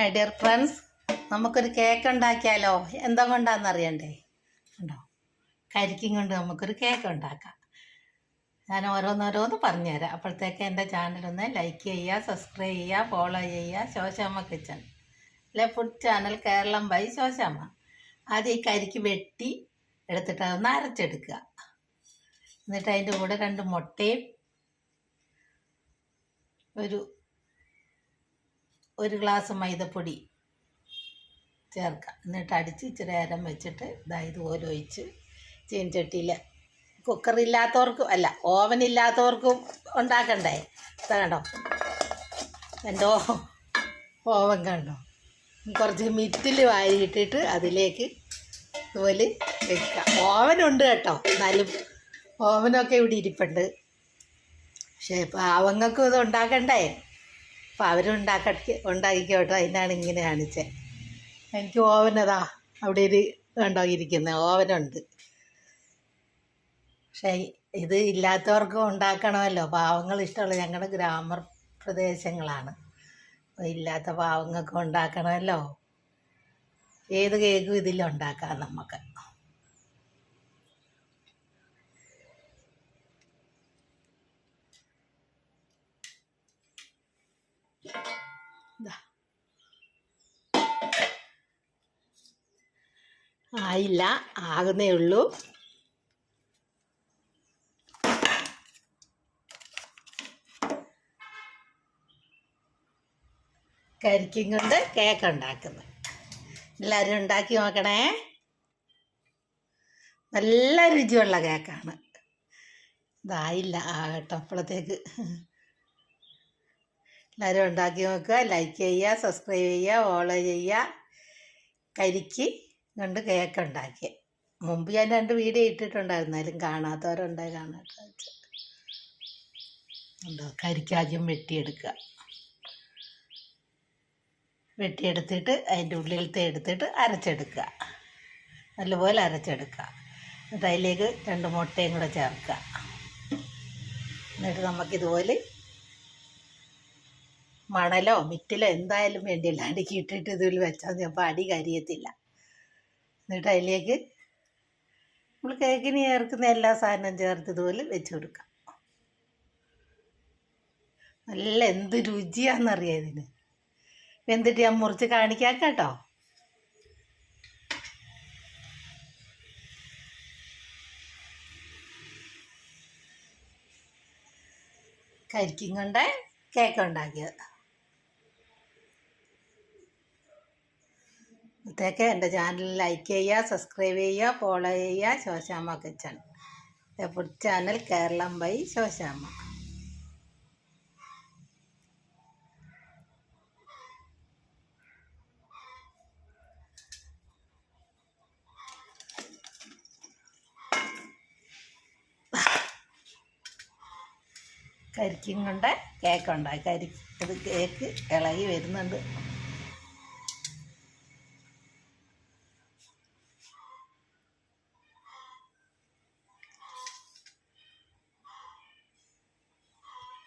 My dear friends നമുക്കൊരു cake ഉണ്ടാക്കിയാലോ? എന്താ കൊണ്ടാന്ന് അറിയണ്ടേ? ഉണ്ടോ? കരിക്കും കൊണ്ട് നമുക്കൊരു കേക്ക് ഉണ്ടാക്കാം. ഞാൻ ഓരോന്നോരോന്ന് പറഞ്ഞുതരാം. അപ്പോഴത്തേക്ക് എന്റെ ചാനലൊന്ന് ലൈക്ക് ചെയ്യുക സബ്സ്ക്രൈബ് ചെയ്യുക ഫോളോ ചെയ്യുക. ശോശാമ്മ കിച്ചൺ. അല്ലെ? Food channel Keralam by Shoshamma. ആദ്യം ഈ കരിക്ക് വെട്ടി എടുത്തിട്ട് അതൊന്ന് അരച്ചെടുക്കുക. എന്നിട്ട് അതിന്റെ കൂടെ രണ്ട് മുട്ടയും ഒരു ഒരു ഗ്ലാസ് മൈദപ്പൊടി ചേർക്കാം എന്നിട്ട് അടിച്ച് ഇച്ചിരി നേരം വെച്ചിട്ട് ഇതായത് ഓരോയിച്ച് ചീൻചട്ടിയിൽ കുക്കറില്ലാത്തവർക്കും അല്ല ഓവൻ ഇല്ലാത്തവർക്കും ഉണ്ടാക്കണ്ടേ? കണ്ടോ? എന്റെ ഓവൻ കണ്ടോ? കുറച്ച് മിറ്റിൽ വാരിയിട്ടിട്ട് അതിലേക്ക് ഇതുപോലെ വെക്കുക. ഓവനുണ്ട് കേട്ടോ. എന്നാലും ഓവനൊക്കെ ഇവിടെ ഇരിപ്പുണ്ട്. പക്ഷേ പാവങ്ങൾക്കും ഇത് ഉണ്ടാക്കണ്ടേ? അപ്പോൾ അവരുണ്ടാക്കി ഉണ്ടാക്കിക്കോട്ടെ. അതിനാണ് ഇങ്ങനെ കാണിച്ചത് എനിക്ക് ഓവനതാ അവിടെ ഒരു കണ്ടോ ഇരിക്കുന്നത് ഓവനുണ്ട്. പക്ഷേ ഇത് ഇല്ലാത്തവർക്കും ഉണ്ടാക്കണമല്ലോ. പാവങ്ങൾ ഇഷ്ടമുള്ള ഞങ്ങളുടെ ഗ്രാമ പ്രദേശങ്ങളാണ്. അപ്പോൾ ഇല്ലാത്ത പാവങ്ങൾക്ക് ഉണ്ടാക്കണമല്ലോ. ഏത് കേക്കും ഇതിലുണ്ടാക്കാം നമുക്ക്. ആയില്ല ആകുന്നേ ഉള്ളൂ. കരിക്കും കൊണ്ട് കേക്ക് ഉണ്ടാക്കുന്നു. എല്ലാവരും ഉണ്ടാക്കി നോക്കണേ. നല്ല രുചിയുള്ള കേക്കാണ് ഇതായില്ല ആകട്ടെ അപ്പോഴത്തേക്ക്. എല്ലാവരും ഉണ്ടാക്കി നോക്കുക ലൈക്ക് ചെയ്യുക സബ്സ്ക്രൈബ് ചെയ്യുക ഫോളോ ചെയ്യുക. കരിക്ക് കൊണ്ട് കേക്ക് ഉണ്ടാക്കി. മുമ്പ് ഞാൻ രണ്ട് വീഡിയോ ഇട്ടിട്ടുണ്ടായിരുന്നു അതിലും കാണാത്തവരുണ്ടായി കാണാത്ത കരിക്കാദ്യം വെട്ടിയെടുക്കുക. വെട്ടിയെടുത്തിട്ട് അതിന്റെ ഉള്ളിലത്തെ എടുത്തിട്ട് അരച്ചെടുക്കുക. നല്ലപോലെ അരച്ചെടുക്കുക. എന്നിട്ട് അതിലേക്ക് രണ്ട് മുട്ടയും കൂടെ ചേർക്കുക. എന്നിട്ട് നമുക്കിതുപോലെ മണലോ മിറ്റിലോ എന്തായാലും വേണ്ടിയില്ല. അടുക്കിയിട്ടിട്ട് ഇതിൽ വെച്ചാൽ ഞാൻ അപ്പോൾ അടി കരിയത്തില്ല. എന്നിട്ട് അതിലേക്ക് നമ്മൾ കേക്കിന് ചേർക്കുന്ന എല്ലാ സാധനവും ചേർത്ത് ഇതുപോലെ വെച്ച് കൊടുക്കാം. നല്ല എന്ത് രുചിയാണെന്നറിയാം ഇതിന്? വെന്തിട്ട് ഞാൻ മുറിച്ച് കാണിക്കാൻ കേട്ടോ. കരിക്കും കൊണ്ട് കേക്ക് ഉണ്ടാക്കിയത്. അപ്പോഴത്തേക്ക് എന്റെ ചാനൽ ലൈക്ക് ചെയ്യുക സബ്സ്ക്രൈബ് ചെയ്യുക ഫോളോ ചെയ്യുക Shoshamma kitchen. Food channel Keralam by Shoshamma. കരിക്കും കൊണ്ട് കേക്ക് ഉണ്ടാക്കി കരി ഇത് കേക്ക് ഇളകി വരുന്നുണ്ട്.